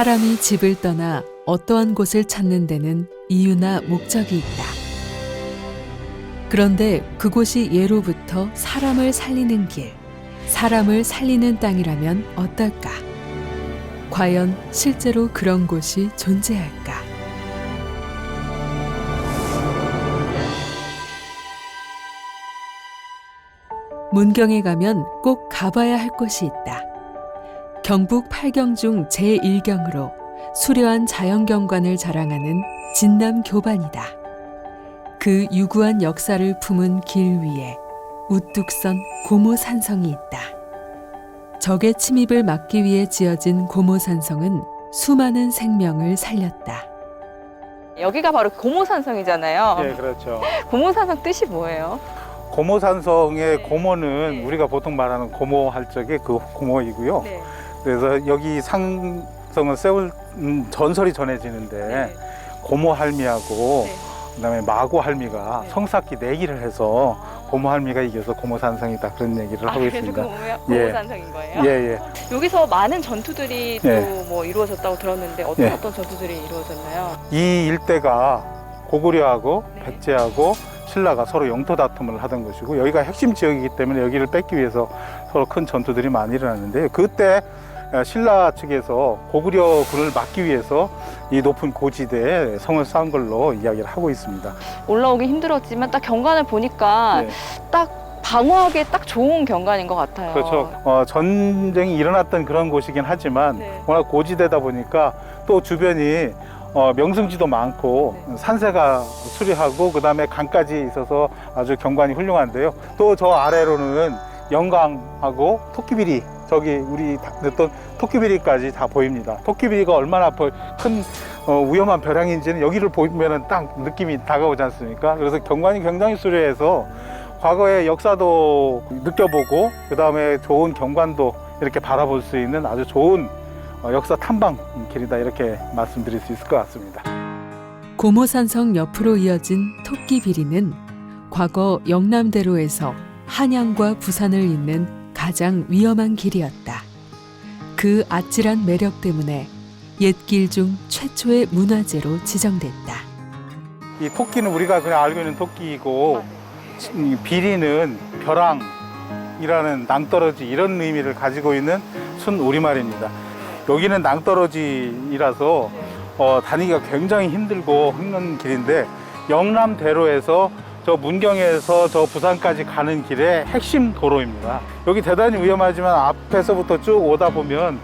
사람이 집을 떠나 어떠한 곳을 찾는 데는 이유나 목적이 있다. 그런데 그곳이 예로부터 사람을 살리는 길, 사람을 살리는 땅이라면 어떨까? 과연 실제로 그런 곳이 존재할까? 문경에 가면 꼭 가봐야 할 곳이 있다. 경북 8경 중 제1경으로 수려한 자연경관을 자랑하는 진남 교반이다. 그 유구한 역사를 품은 길 위에 우뚝 선 고모 산성이 있다. 적의 침입을 막기 위해 지어진 고모 산성은 수많은 생명을 살렸다. 여기가 바로 고모산성이잖아요. 예, 그렇죠. 고모산성 뜻이 뭐예요? 고모산성의 네. 고모는 네. 우리가 보통 말하는 고모 할 적의 그 고모이고요. 네. 그래서 여기 상성을 세울 음, 전설이 전해지는데 고모 할미하고 네. 그다음에 마고 할미가 네. 성삭기 내기를 해서 고모 할미가 이겨서 고모 산성이다 그런 얘기를 아, 하고 그래서 있습니다. 고모, 예. 고모산성인 거예요? 예, 예. 여기서 많은 전투들이 예. 또뭐 이루어졌다고 들었는데 어떤 예. 어떤 전투들이 이루어졌나요? 이 일대가 고구려하고 네. 백제하고 신라가 서로 영토 다툼을 하던 것이고 여기가 핵심 지역이기 때문에 여기를 뺏기 위해서 서로 큰 전투들이 많이 일어났는데 그때 신라 측에서 고구려 군을 막기 위해서 이 높은 고지대에 성을 쌓은 걸로 이야기를 하고 있습니다. 올라오기 힘들었지만 딱 경관을 보니까 네. 딱 방어하기에 딱 좋은 경관인 것 같아요. 그렇죠. 어, 전쟁이 일어났던 그런 곳이긴 하지만 네. 워낙 고지대다 보니까 또 주변이 어, 명승지도 많고 네. 산세가 수려하고 그 다음에 강까지 있어서 아주 경관이 훌륭한데요. 또 저 아래로는 영광하고 토끼비리 저기 우리 했던 토끼비리까지 다 보입니다. 토끼비리가 얼마나 벌- 큰 어, 위험한 벼랑인지는 여기를 보면은 딱 느낌이 다가오지 않습니까? 그래서 경관이 굉장히 수려해서 과거의 역사도 느껴보고 그 다음에 좋은 경관도 이렇게 바라볼 수 있는 아주 좋은 어, 역사 탐방 길이다 이렇게 말씀드릴 수 있을 것 같습니다. 고모산성 옆으로 이어진 토끼비리는 과거 영남대로에서 한양과 부산을 잇는 가장 위험한 길이었다. 그 아찔한 매력 때문에 옛길 중 최초의 문화재로 지정됐다. 이 토끼는 우리가 그냥 알고 있는 토끼이고 이 비리는 벼랑이라는 낭떠러지 이런 의미를 가지고 있는 순 우리말입니다. 여기는 낭떠러지이라서 어, 다니기가 굉장히 힘들고 힘든 길인데 영남대로에서 저 문경에서 저 부산까지 가는 길의 핵심 도로입니다. 여기 대단히 위험하지만 앞에서부터 쭉 오다 보면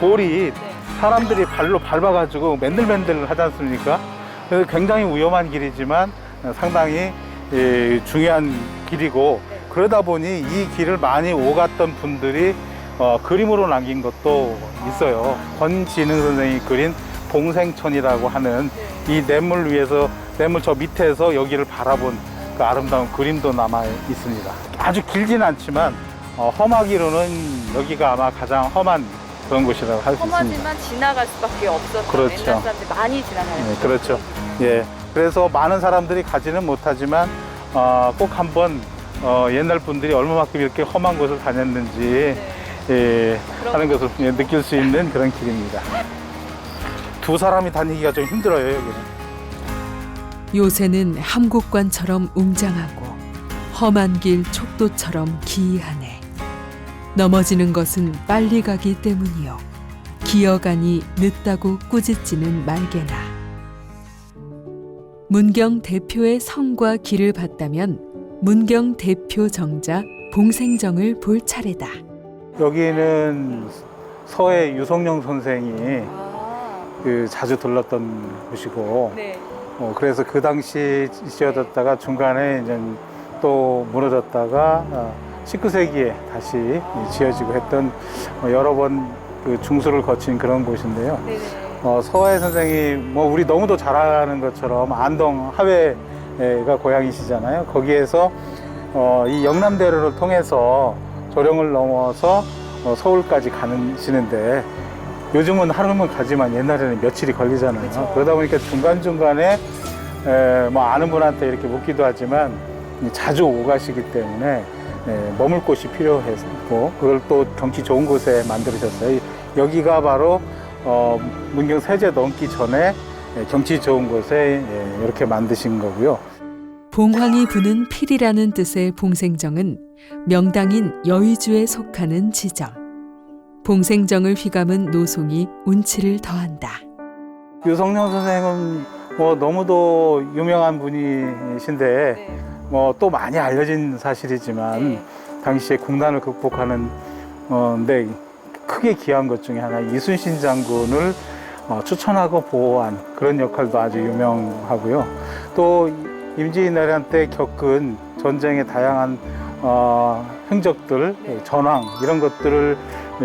돌이 사람들이 발로 밟아가지고 맨들맨들 하지 않습니까? 그래서 굉장히 위험한 길이지만 상당히 예, 중요한 길이고 그러다 보니 이 길을 많이 오갔던 분들이 어, 그림으로 남긴 것도 있어요. 권진흥 선생이 그린 동생천이라고 하는 이 냇물 위에서 냇물 저 밑에서 여기를 바라본 그 아름다운 그림도 남아 있습니다. 아주 길지는 않지만 어, 험하기로는 여기가 아마 가장 험한 그런 곳이라고 할 수 있습니다. 험하지만 지나갈 수밖에 없었던 그렇죠. 옛날 사람들이 많이 지나가는 네, 그렇죠. 예. 그래서 많은 사람들이 가지는 못하지만 어, 꼭 한번 어, 옛날 분들이 얼마만큼 이렇게 험한 곳을 다녔는지 네. 예, 하는 것을 예, 느낄 수 있는 그런 길입니다. 두 사람이 다니기가 좀 힘들어요 여기는. 요새는 함곡관처럼 웅장하고 험한 길 촉도처럼 기이하네. 넘어지는 것은 빨리 가기 때문이요. 기어가니 늦다고 꾸짖지는 말게나. 문경 대표의 성과 길을 봤다면 문경 대표 정자 봉생정을 볼 차례다. 여기는 서해 유성룡 선생이 아, 그 자주 들렀던 곳이고 네. 어, 그래서 그 당시 지어졌다가 중간에 이제 또 무너졌다가 어, 19세기에 다시 지어지고 했던 어, 여러 번 그 중수를 거친 그런 곳인데요. 네네. 어, 서해 선생이 뭐 우리 너무도 잘 아는 것처럼 안동 하회가 고향이시잖아요. 거기에서 어, 이 영남대로를 통해서 조령을 넘어서 어, 서울까지 가시는데 요즘은 하루면 가지만 옛날에는 며칠이 걸리잖아요. 그쵸. 그러다 보니까 중간중간에 에, 뭐 아는 분한테 이렇게 묻기도 하지만 자주 오가시기 때문에 에, 머물 곳이 필요했고 그걸 또 경치 좋은 곳에 만들으셨어요. 여기가 바로 어, 문경 세제 넘기 전에 예, 경치 좋은 곳에 예, 이렇게 만드신 거고요. 봉황이 부는 필이라는 뜻의 봉생정은 명당인 여의주에 속하는 지점. 봉생정을 휘감은 노송이 운치를 더한다. 유성룡 선생은 뭐 너무도 유명한 분이신데 네. 뭐또 많이 알려진 사실이지만 네. 당시에 국난을 극복하는 어, 근데 크게 기여한 것 중에 하나 이순신 장군을 어, 추천하고 보호한 그런 역할도 아주 유명하고요. 또 임진왜란 때 겪은 전쟁의 다양한 어, 행적들, 네. 전황 이런 것들을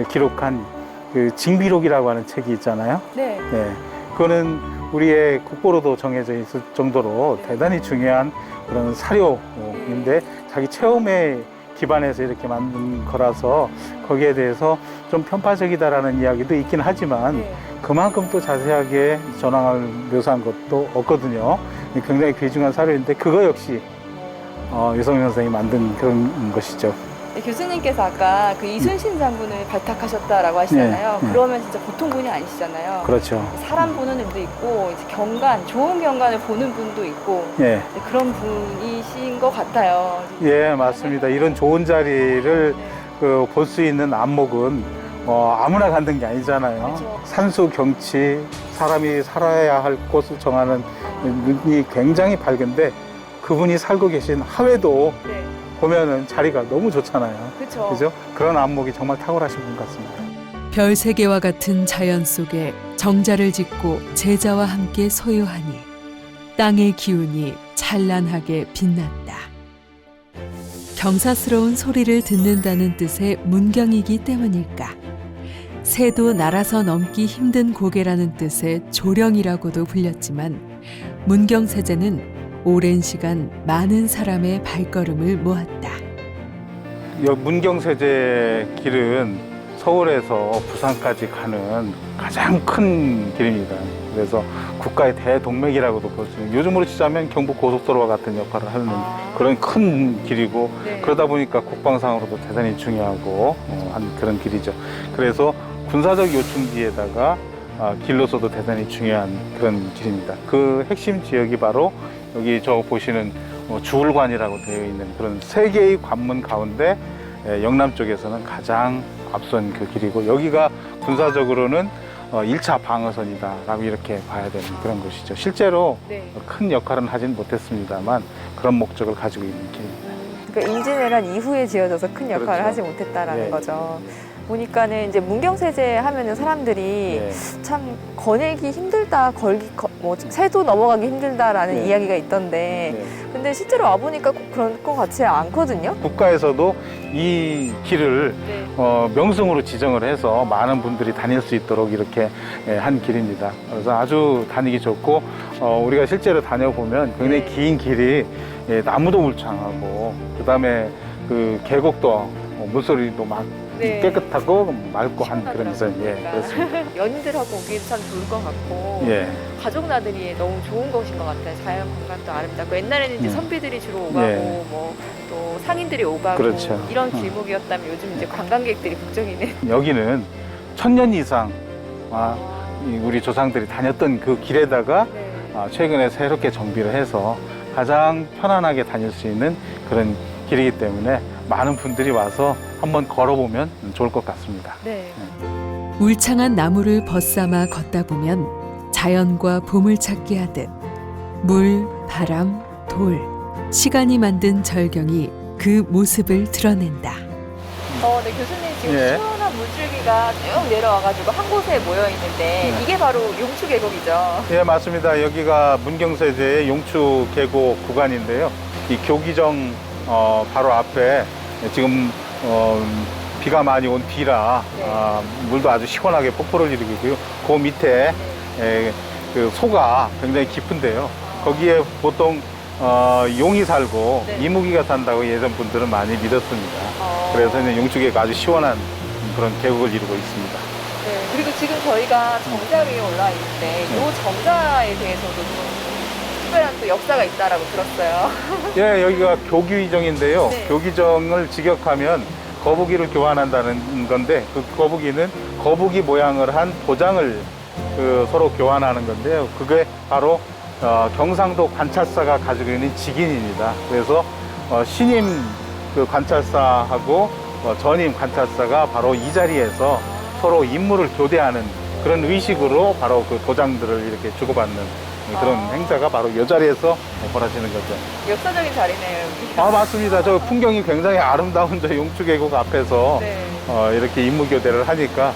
기록한 그 징비록이라고 하는 책이 있잖아요. 네. 네, 그거는 우리의 국보로도 정해져 있을 정도로 대단히 중요한 그런 사료인데 자기 체험에 기반해서 이렇게 만든 거라서 거기에 대해서 좀 편파적이다라는 이야기도 있긴 하지만 네. 그만큼 또 자세하게 전황을 묘사한 것도 없거든요. 굉장히 귀중한 사료인데 그거 역시 어, 유성민 선생이 만든 그런 것이죠. 네, 교수님께서 아까 그 이순신 장군을 발탁하셨다라고 하시잖아요. 네, 네. 그러면 진짜 보통 분이 아니시잖아요. 그렇죠. 사람 보는 눈도 있고 이제 경관, 좋은 경관을 보는 분도 있고 예. 네, 그런 분이신 것 같아요. 예, 맞습니다. 이런 좋은 자리를 네. 그볼 수 있는 안목은 어, 아무나 갖는 게 아니잖아요. 그렇죠. 산수 경치, 사람이 살아야 할 곳을 정하는 눈이 굉장히 밝은데 그분이 살고 계신 하회도 네. 보면은 자리가 너무 좋잖아요. 그렇죠. 그죠? 그런 안목이 정말 탁월하신 분 같습니다. 별세 개와 같은 자연 속에 정자를 짓고 제자와 함께 소유하니 땅의 기운이 찬란하게 빛났다. 경사스러운 소리를 듣는다는 뜻의 문경이기 때문일까? 새도 날아서 넘기 힘든 고개라는 뜻의 조령이라고도 불렸지만 문경세제는 오랜 시간 많은 사람의 발걸음을 모았다. 여 문경세제 길은 서울에서 부산까지 가는 가장 큰 길입니다. 그래서 국가의 대동맥이라고도 볼 수 있는 요즘으로 치자면 경부 고속도로와 같은 역할을 하는 아. 그런 큰 길이고 네. 그러다 보니까 국방상으로도 대단히 중요하고 어, 한 그런 길이죠. 그래서 군사적 요충지에다가 아, 길로서도 대단히 중요한 그런 길입니다. 그 핵심 지역이 바로 여기 저 보시는 어, 주울관이라고 되어 있는 그런 세 개의 관문 가운데 예, 영남 쪽에서는 가장 앞선 그 길이고 여기가 군사적으로는 어, 1차 방어선이다라고 이렇게 봐야 되는 그런 곳이죠. 실제로 네. 큰 역할은 하진 못했습니다만 그런 목적을 가지고 있는 길입니다. 그러니까 임진왜란 이후에 지어져서 큰 역할을 그렇죠. 하지 못했다라는 예. 거죠. 보니까는 이제 문경세제 하면은 사람들이 예. 참 거내기 힘들다, 걸기 거- 뭐 새도 넘어가기 힘들다라는 네. 이야기가 있던데, 네. 근데 실제로 와 보니까 꼭 그런 것 같지 않거든요. 국가에서도 이 길을 네. 어, 명승으로 지정을 해서 많은 분들이 다닐 수 있도록 이렇게 예, 한 길입니다. 그래서 아주 다니기 좋고 어, 우리가 실제로 다녀보면 굉장히 네. 긴 길이 예, 나무도 울창하고 그 다음에 그 계곡도 어, 물소리도 막 네. 깨끗하고 맑고 한 그런 선 예. 그렇습니다. 연인들하고 오기도 참 좋을 것 같고 예. 가족 나들이에 너무 좋은 곳인 것 같아요. 자연 공간도 아름답고 옛날에는 이제 음. 선비들이 주로 오가고 예. 뭐또 상인들이 오가고 그렇죠. 이런 음. 길목이었다면 요즘 이제 관광객들이 북적이네. 여기는 천년 이상 아, 이 우리 조상들이 다녔던 그 길에다가 네. 아, 최근에 새롭게 정비를 해서 가장 편안하게 다닐 수 있는 그런 길이기 때문에 많은 분들이 와서 한번 걸어보면 좋을 것 같습니다. 네. 울창한 나무를 벗삼아 걷다 보면 자연과 봄을 찾게 하듯 물, 바람, 돌, 시간이 만든 절경이 그 모습을 드러낸다. 어, 네 교수님 지금 예. 시원한 물줄기가 쭉 내려와가지고 한 곳에 모여 있는데 네. 이게 바로 용추 계곡이죠. 예, 맞습니다. 여기가 문경세제의 용추 계곡 구간인데요. 이 교기정 어, 바로 앞에 지금 어, 비가 많이 온 뒤라 네. 아, 물도 아주 시원하게 폭포를 일으키고요. 그 밑에 에, 그 소가 굉장히 깊은데요. 거기에 보통 어, 용이 살고 네. 이무기가 산다고 예전 분들은 많이 믿었습니다. 어, 그래서 이제 용축계가 아주 시원한 그런 계곡을 이루고 있습니다. 네. 그리고 지금 저희가 정자 위에 올라와 있는데 네. 이 정자에 대해서도 좀 특별한 또 역사가 있다라고 들었어요. 예, 여기가 교규이정인데요. 네. 교기정을 직역하면 거북이를 교환한다는 건데 그 거북이는 거북이 모양을 한 도장을 그 서로 교환하는 건데요. 그게 바로 어, 경상도 관찰사가 가지고 있는 직인입니다. 그래서 어, 신임 그 관찰사하고 어, 전임 관찰사가 바로 이 자리에서 서로 임무를 교대하는 그런 의식으로 바로 그 도장들을 이렇게 주고받는 그런 아. 행사가 바로 이 자리에서 벌어지는 거죠. 역사적인 자리네요. 아 맞습니다. 저 풍경이 굉장히 아름다운 저 용추계곡 앞에서 네. 어, 이렇게 임무 교대를 하니까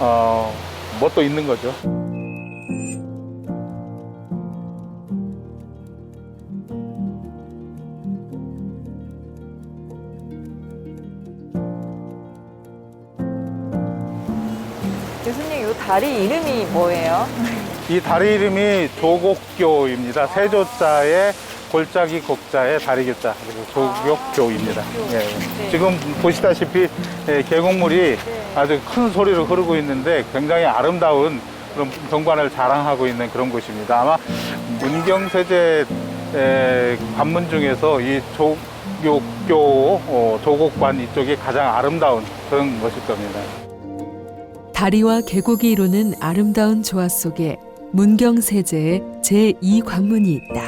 어, 뭣도 있는 거죠. 교수님, 이 다리 이름이 뭐예요? 이 다리 이름이 조곡교입니다. 세조자에 골짜기 곡자에 다리교자 그리고 조곡교입니다. 예. 네. 지금 보시다시피 예, 계곡물이 아주 큰 소리로 흐르고 있는데 굉장히 아름다운 그런 경관을 자랑하고 있는 그런 곳입니다. 아마 문경세제 에, 관문 중에서 이 조곡교 어, 조곡관 이쪽이 가장 아름다운 그런 것일 겁니다. 다리와 계곡이 이루는 아름다운 조화 속에 문경세제의 제2관문이 있다.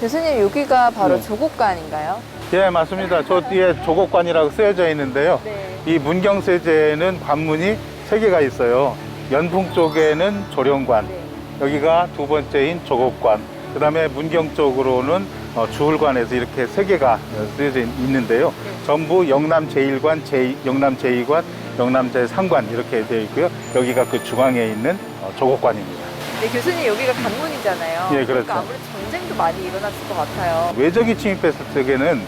교수님, 여기가 바로 네. 조곡관인가요? 예, 맞습니다. 저 뒤에 조곡관이라고 쓰여져 있는데요. 네. 이 문경세제는 관문이 세 개가 있어요. 연풍 쪽에는 조령관, 네. 여기가 두 번째인 조곡관, 그 다음에 문경 쪽으로는 어, 주울관에서 이렇게 세 개가 어, 쓰여져 있- 있는데요. 네. 전부 영남 제1관, 제, 영남 제2관, 영남 제3관 이렇게 되어 있고요. 여기가 그 중앙에 있는 어, 조곡관입니다. 네, 교수님, 여기가 관문이잖아요. 예, 그렇죠. 그러니까 아무래도 전쟁도 많이 일어났을 것 같아요. 외적이 침입했을 적에는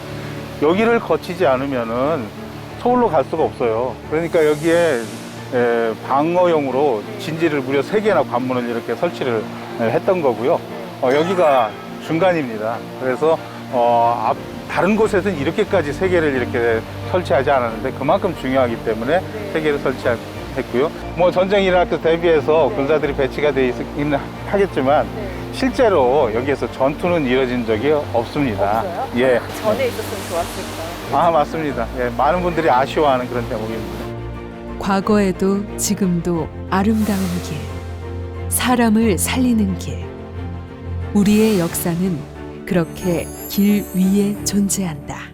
여기를 거치지 않으면은 서울로 갈 수가 없어요. 그러니까 여기에 에, 방어용으로 진지를 무려 세개나 관문을 이렇게 설치를 에, 했던 거고요. 어, 여기가 중간입니다. 그래서 어, 앞, 다른 곳에서는 이렇게까지 세개를 이렇게 설치하지 않았는데 그만큼 중요하기 때문에 네. 세개를 설치했고요. 뭐 전쟁이 일어날 때 대비해서 네. 군사들이 배치가 되어 있긴 하겠지만 네. 실제로 여기에서 전투는 이뤄진 적이 없습니다. 없어요? 예. 전에 있었으면 좋았을 거예요. 아, 맞습니다. 예, 많은 분들이 아쉬워하는 그런 대목입니다. 과거에도 지금도 아름다운 길, 사람을 살리는 길. 우리의 역사는 그렇게 길 위에 존재한다.